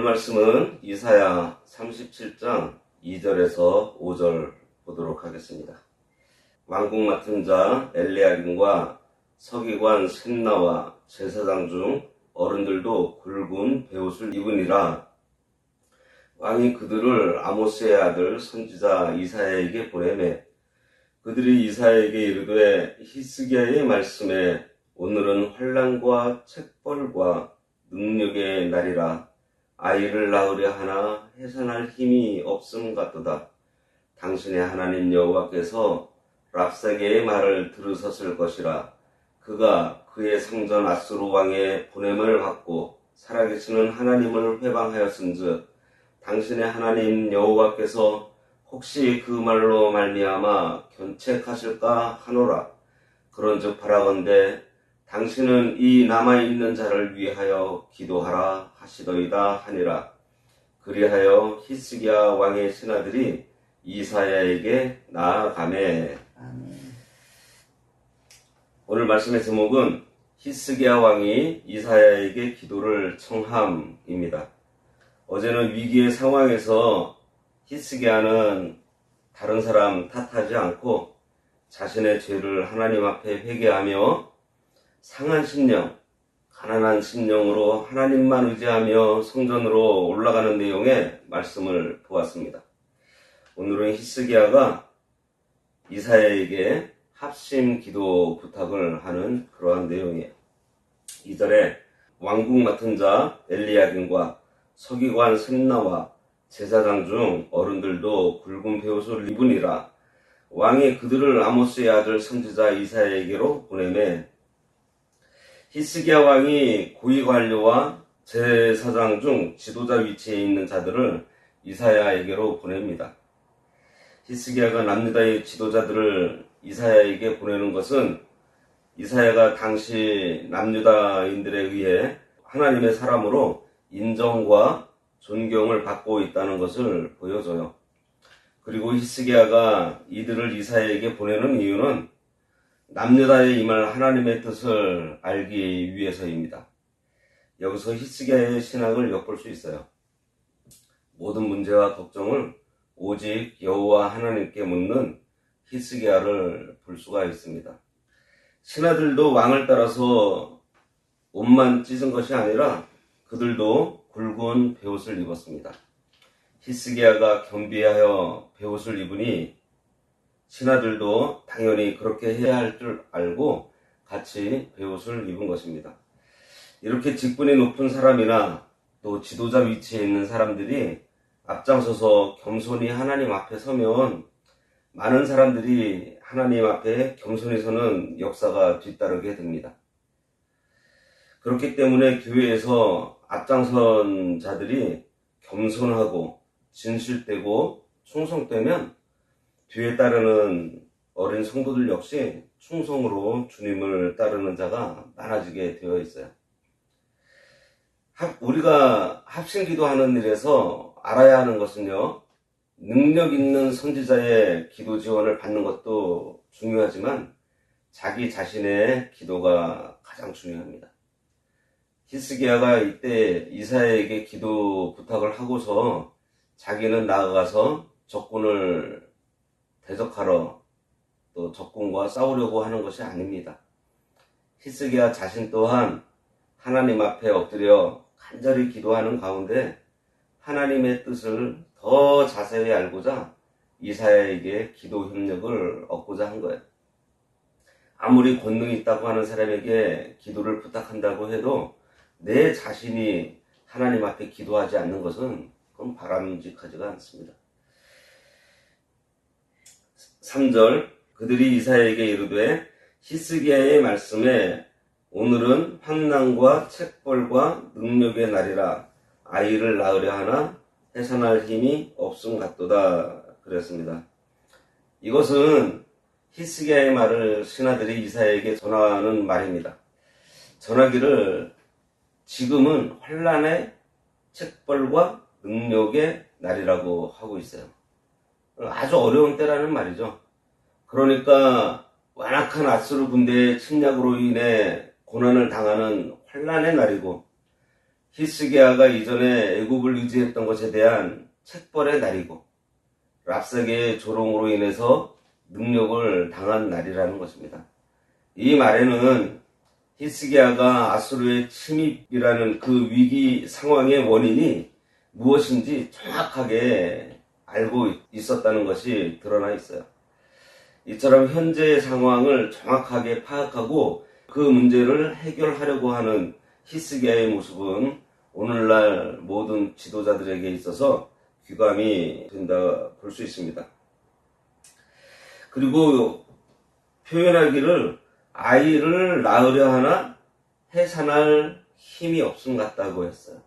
오늘 말씀은 이사야 37장 2절에서 5절 보도록 하겠습니다. 왕궁 맡은 자 엘리야김과 서기관 셋나와 제사장 중 어른들도 굵은 베옷을 입으니라 왕이 그들을 아모스의 아들 선지자 이사야에게 보내매 그들이 이사야에게 이르되 히스기야의 말씀에 오늘은 환란과 책벌과 능력의 날이라 아이를 낳으려 하나 해산할 힘이 없음 같도다. 당신의 하나님 여호와께서 랍사게의 말을 들으셨을 것이라. 그가 그의 상전 아수르 왕의 보냄을 받고 살아계시는 하나님을 회방하였은즉 당신의 하나님 여호와께서 혹시 그 말로 말미암아 견책하실까 하노라. 그런즉 바라건대 당신은 이 남아있는 자를 위하여 기도하라 하시더이다 하니라. 그리하여 히스기야 왕의 신하들이 이사야에게 나아가매. 아멘. 오늘 말씀의 제목은 히스기야 왕이 이사야에게 기도를 청함입니다. 어제는 위기의 상황에서 히스기야는 다른 사람 탓하지 않고 자신의 죄를 하나님 앞에 회개하며 상한 심령, 가난한 심령으로 하나님만 의지하며 성전으로 올라가는 내용의 말씀을 보았습니다. 오늘은 히스기야가 이사야에게 합심 기도 부탁을 하는 그러한 내용이에요. 2절에 왕국 맡은 자 엘리야긴과 서기관 셈나와 제사장 중 어른들도 굵은 베옷을 입으니라 왕이 그들을 아모스의 아들 선지자 이사야에게로 보내매 히스기야 왕이 고위 관료와 제사장 중 지도자 위치에 있는 자들을 이사야에게로 보냅니다. 히스기야가 남유다의 지도자들을 이사야에게 보내는 것은 이사야가 당시 남유다인들에 의해 하나님의 사람으로 인정과 존경을 받고 있다는 것을 보여줘요. 그리고 히스기야가 이들을 이사야에게 보내는 이유는 남유다에 임할 하나님의 뜻을 알기 위해서입니다. 여기서 히스기야의 신학을 엿볼 수 있어요. 모든 문제와 걱정을 오직 여호와 하나님께 묻는 히스기야를 볼 수가 있습니다. 신하들도 왕을 따라서 옷만 찢은 것이 아니라 그들도 굵은 베옷을 입었습니다. 히스기야가 겸비하여 베옷을 입으니 신하들도 당연히 그렇게 해야 할 줄 알고 같이 베옷을 입은 것입니다. 이렇게 직분이 높은 사람이나 또 지도자 위치에 있는 사람들이 앞장서서 겸손히 하나님 앞에 서면 많은 사람들이 하나님 앞에 겸손히 서는 역사가 뒤따르게 됩니다. 그렇기 때문에 교회에서 앞장선 자들이 겸손하고 진실되고 충성되면 뒤에 따르는 어린 성도들 역시 충성으로 주님을 따르는 자가 많아지게 되어 있어요. 우리가 합심 기도하는 일에서 알아야 하는 것은요, 능력 있는 선지자의 기도 지원을 받는 것도 중요하지만 자기 자신의 기도가 가장 중요합니다. 히스기야가 이때 이사야에게 기도 부탁을 하고서 자기는 나아가서 적군을 대적하러 또 적군과 싸우려고 하는 것이 아닙니다. 히스기야 자신 또한 하나님 앞에 엎드려 간절히 기도하는 가운데 하나님의 뜻을 더 자세히 알고자 이사야에게 기도 협력을 얻고자 한 거예요. 아무리 권능이 있다고 하는 사람에게 기도를 부탁한다고 해도 내 자신이 하나님 앞에 기도하지 않는 것은 그건 바람직하지가 않습니다. 3절 그들이 이사야에게 이르되 히스기야의 말씀에 오늘은 환난과 책벌과 능력의 날이라 아이를 낳으려 하나 해산할 힘이 없음 같도다 그랬습니다. 이것은 히스기야의 말을 신하들이 이사야에게 전하는 말입니다. 전하기를 지금은 환란의 책벌과 능력의 날이라고 하고 있어요. 아주 어려운 때라는 말이죠. 그러니까 완악한 아수르 군대의 침략으로 인해 고난을 당하는 환란의 날이고 히스기야가 이전에 애굽을 의지했던 것에 대한 책벌의 날이고 랍사계의 조롱으로 인해서 능력을 당한 날이라는 것입니다. 이 말에는 히스기야가 아수르의 침입이라는 그 위기 상황의 원인이 무엇인지 정확하게 알고 있었다는 것이 드러나 있어요. 이처럼 현재의 상황을 정확하게 파악하고 그 문제를 해결하려고 하는 히스기야의 모습은 오늘날 모든 지도자들에게 있어서 귀감이 된다 볼 수 있습니다. 그리고 표현하기를 아이를 낳으려 하나 해산할 힘이 없음 같다고 했어요.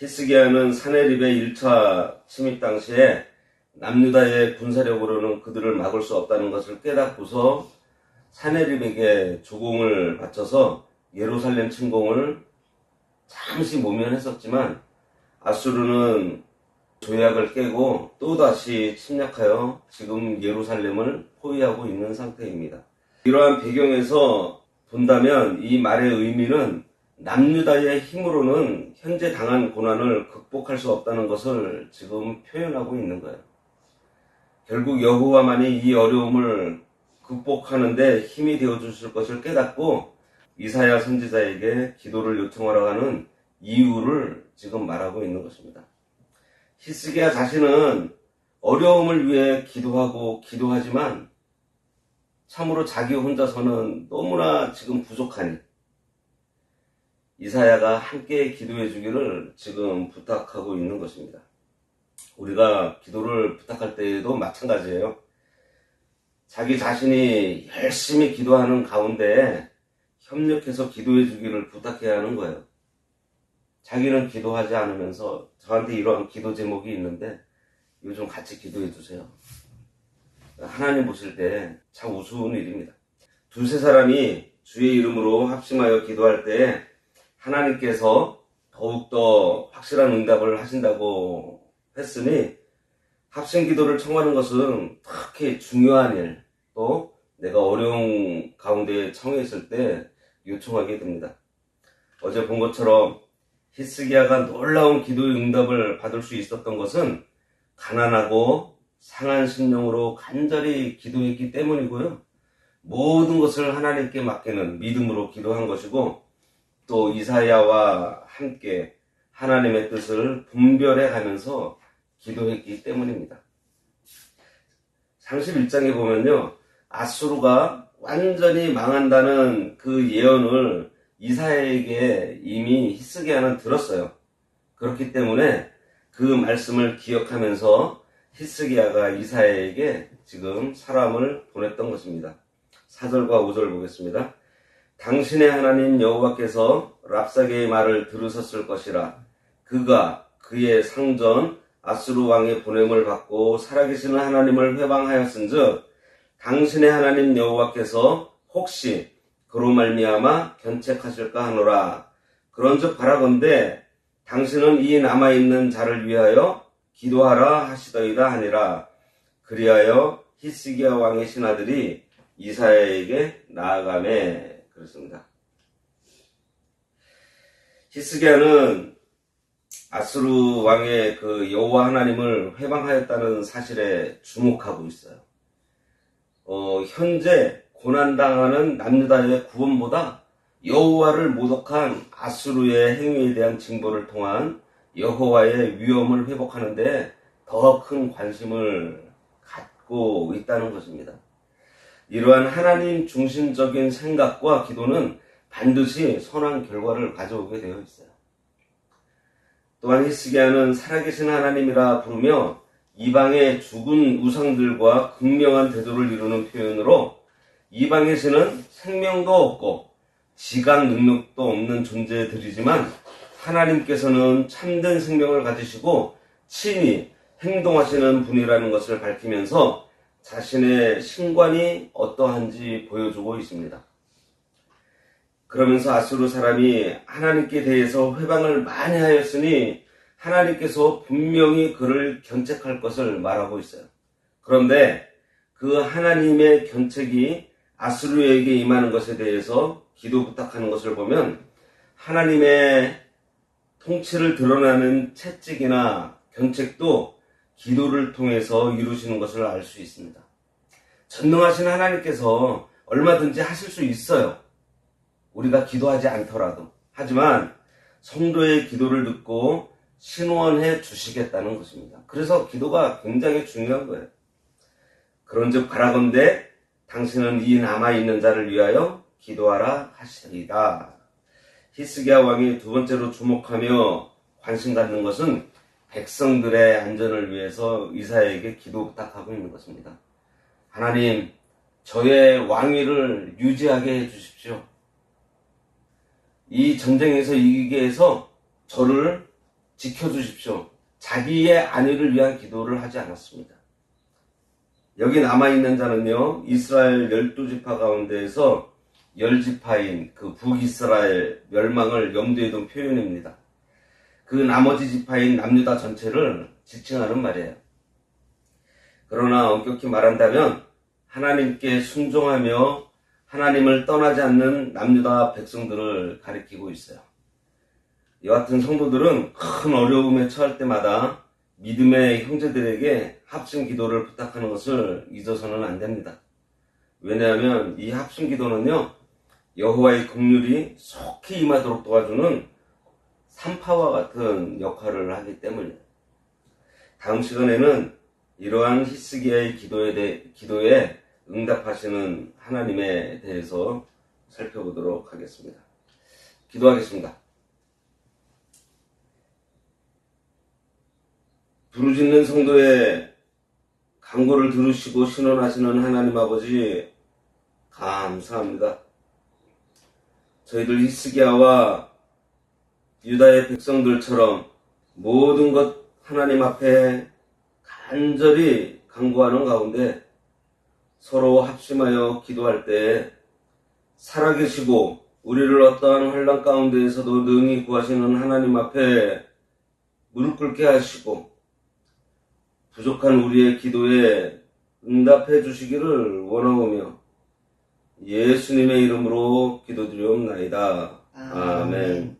히스기야는 사내립의 1차 침입 당시에 남유다의 군사력으로는 그들을 막을 수 없다는 것을 깨닫고서 사내립에게 조공을 바쳐서 예루살렘 침공을 잠시 모면했었지만 아수르는 조약을 깨고 또다시 침략하여 지금 예루살렘을 포위하고 있는 상태입니다. 이러한 배경에서 본다면 이 말의 의미는 남유다의 힘으로는 현재 당한 고난을 극복할 수 없다는 것을 지금 표현하고 있는 거예요. 결국 여호와만이 이 어려움을 극복하는데 힘이 되어 주실 것을 깨닫고 이사야 선지자에게 기도를 요청하러 가는 이유를 지금 말하고 있는 것입니다. 히스기야 자신은 어려움을 위해 기도하고 기도하지만 참으로 자기 혼자서는 너무나 지금 부족하니 이사야가 함께 기도해 주기를 지금 부탁하고 있는 것입니다. 우리가 기도를 부탁할 때에도 마찬가지예요. 자기 자신이 열심히 기도하는 가운데 협력해서 기도해 주기를 부탁해야 하는 거예요. 자기는 기도하지 않으면서 저한테 이러한 기도 제목이 있는데 요즘 같이 기도해 주세요. 하나님 보실 때 참 우스운 일입니다. 두세 사람이 주의 이름으로 합심하여 기도할 때 하나님께서 더욱더 확실한 응답을 하신다고 했으니 합심 기도를 청하는 것은 특히 중요한 일, 또 내가 어려운 가운데 청했을 때 요청하게 됩니다. 어제 본 것처럼 히스기야가 놀라운 기도의 응답을 받을 수 있었던 것은 가난하고 상한 심령으로 간절히 기도했기 때문이고요. 모든 것을 하나님께 맡기는 믿음으로 기도한 것이고 또 이사야와 함께 하나님의 뜻을 분별해 가면서 기도했기 때문입니다. 31장에 보면요. 아수르가 완전히 망한다는 그 예언을 이사야에게 이미 히스기야는 들었어요. 그렇기 때문에 그 말씀을 기억하면서 히스기야가 이사야에게 지금 사람을 보냈던 것입니다. 4절과 5절 보겠습니다. 당신의 하나님 여호와께서 랍사게의 말을 들으셨을 것이라. 그가 그의 상전 아수르 왕의 보냄을 받고 살아계시는 하나님을 회방하였은즉 당신의 하나님 여호와께서 혹시 그로 말미암아 견책하실까 하노라. 그런즉 바라건대 당신은 이 남아 있는 자를 위하여 기도하라 하시더이다 하니라. 그리하여 히스기야 왕의 신하들이 이사야에게 나아가매 그렇습니다. 히스기야는 아수르 왕의 그 여호와 하나님을 회방하였다는 사실에 주목하고 있어요. 어, 현재 고난당하는 남유다의 구원보다 여호와를 모독한 아수르의 행위에 대한 징벌을 통한 여호와의 위엄을 회복하는데 더 큰 관심을 갖고 있다는 것입니다. 이러한 하나님 중심적인 생각과 기도는 반드시 선한 결과를 가져오게 되어 있어요. 또한 히스기야는 살아계신 하나님이라 부르며 이방의 죽은 우상들과 극명한 대조를 이루는 표현으로 이방의 신은 생명도 없고 지각 능력도 없는 존재들이지만 하나님께서는 참된 생명을 가지시고 친히 행동하시는 분이라는 것을 밝히면서 자신의 신관이 어떠한지 보여주고 있습니다. 그러면서 아수르 사람이 하나님께 대해서 회방을 많이 하였으니 하나님께서 분명히 그를 견책할 것을 말하고 있어요. 그런데 그 하나님의 견책이 아수르에게 임하는 것에 대해서 기도 부탁하는 것을 보면 하나님의 통치를 드러나는 채찍이나 견책도 기도를 통해서 이루시는 것을 알 수 있습니다. 전능하신 하나님께서 얼마든지 하실 수 있어요. 우리가 기도하지 않더라도. 하지만 성도의 기도를 듣고 신원해 주시겠다는 것입니다. 그래서 기도가 굉장히 중요한 거예요. 그런즉 바라건대 당신은 이 남아있는 자를 위하여 기도하라 하시리다. 히스기야 왕이 두 번째로 주목하며 관심 갖는 것은 백성들의 안전을 위해서 이사야에게 기도 부탁하고 있는 것입니다. 하나님, 저의 왕위를 유지하게 해 주십시오. 이 전쟁에서 이기게 해서 저를 지켜주십시오. 자기의 안위를 위한 기도를 하지 않았습니다. 여기 남아있는 자는요, 이스라엘 열두 지파 가운데에서 열 지파인 그 북이스라엘 멸망을 염두에 둔 표현입니다. 그 나머지 지파인 남유다 전체를 지칭하는 말이에요. 그러나 엄격히 말한다면 하나님께 순종하며 하나님을 떠나지 않는 남유다 백성들을 가리키고 있어요. 여하튼 성도들은 큰 어려움에 처할 때마다 믿음의 형제들에게 합심 기도를 부탁하는 것을 잊어서는 안 됩니다. 왜냐하면 이 합심 기도는요, 여호와의 긍휼이 속히 임하도록 도와주는 산파와 같은 역할을 하기 때문이에요. 다음 시간에는 이러한 히스기야의 기도에 대해, 기도에 응답하시는 하나님에 대해서 살펴보도록 하겠습니다. 기도하겠습니다. 부르짖는 성도의 강고를 들으시고 신원하시는 하나님 아버지 감사합니다. 저희들 히스기야와 유다의 백성들처럼 모든 것 하나님 앞에 간절히 강구하는 가운데 서로 합심하여 기도할 때 살아계시고 우리를 어떠한 환란 가운데에서도 능히 구하시는 하나님 앞에 무릎 꿇게 하시고 부족한 우리의 기도에 응답해 주시기를 원하오며 예수님의 이름으로 기도드리옵나이다. 아멘.